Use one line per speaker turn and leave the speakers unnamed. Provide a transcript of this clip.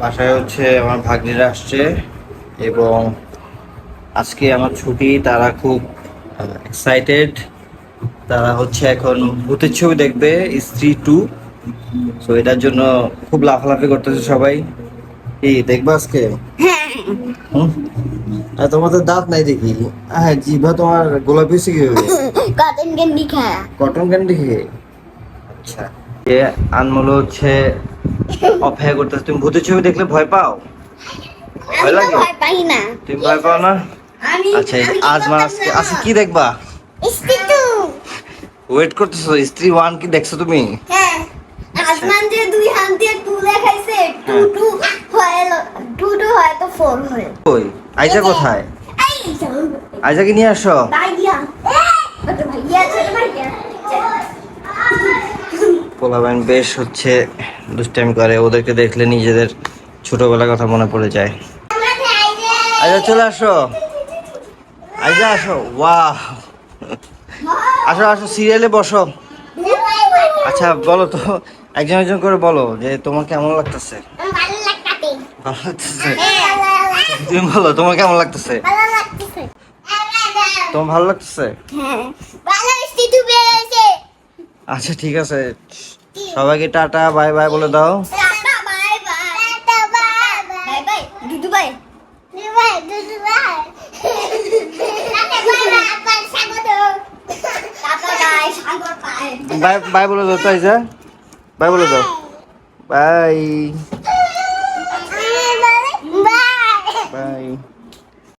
বাসায় হচ্ছে আমার ভাগ্নিরা আসছে এবং আজকে আমার ছুটি তারা খুব এক্সাইটেড তারা হচ্ছে এখন ভূতের ছবি দেখবে স্ত্রী টু সো এটার জন্য খুব লাফালাফি করতেছে সবাই। কি দেখবা আজকে? আর তোমাদের দাঁত নাই দেখি। হ্যাঁ জিভা তোমার গোলাপি হয়েছে কি?
কটন ক্যান্ডি খায়
কটন ক্যান্ডি খেয়ে? আচ্ছা। এ আনমোল হচ্ছে অপেক্ষা করতেছে। তুমি ভূতের ছবি দেখলে ভয় পাও? ভয় লাগে?
ভয় পাই না।
তুমি ভয় পাও না? আচ্ছা আজমান আজকে আজকে কি দেখবা? ওয়েট করতেছো স্ত্রী ওয়ান কি দেখছ তুমি?
হ্যাঁ আসমান যে দুই হাত দিয়ে টু দেখাইছে। টু
হ্যাঁ।
টু হয় টু টু হয় তো ফোর হয়
ওই আইজা কোথায়?
এই
আইজাকে নিয়ে আসো। পোলাবাইন বেশ হচ্ছে। দুষ্টামি করে ওদেরকে দেখলে নিজেদের ছোটবেলার কথা মনে পড়ে যায়। আইজা চলে আসো। আইজা আসো। বাহ আসো আসো সিরিয়ালে বসো। আচ্ছা বলো তো একজন একজন করে বলো যে তোমার কেমন লাগতেছে?
ভালো লাগতেছে?
তুমি বলো তোমার কেমন লাগতেছে? তোমার ভালো লাগতেছে?
হ্যাঁ।
আচ্ছা ঠিক আছে। সবাইকে টাটা বাই বাই বলে দাও। Bye bye. বলে দাও তাই যা। বাই বলে দাও। বাই।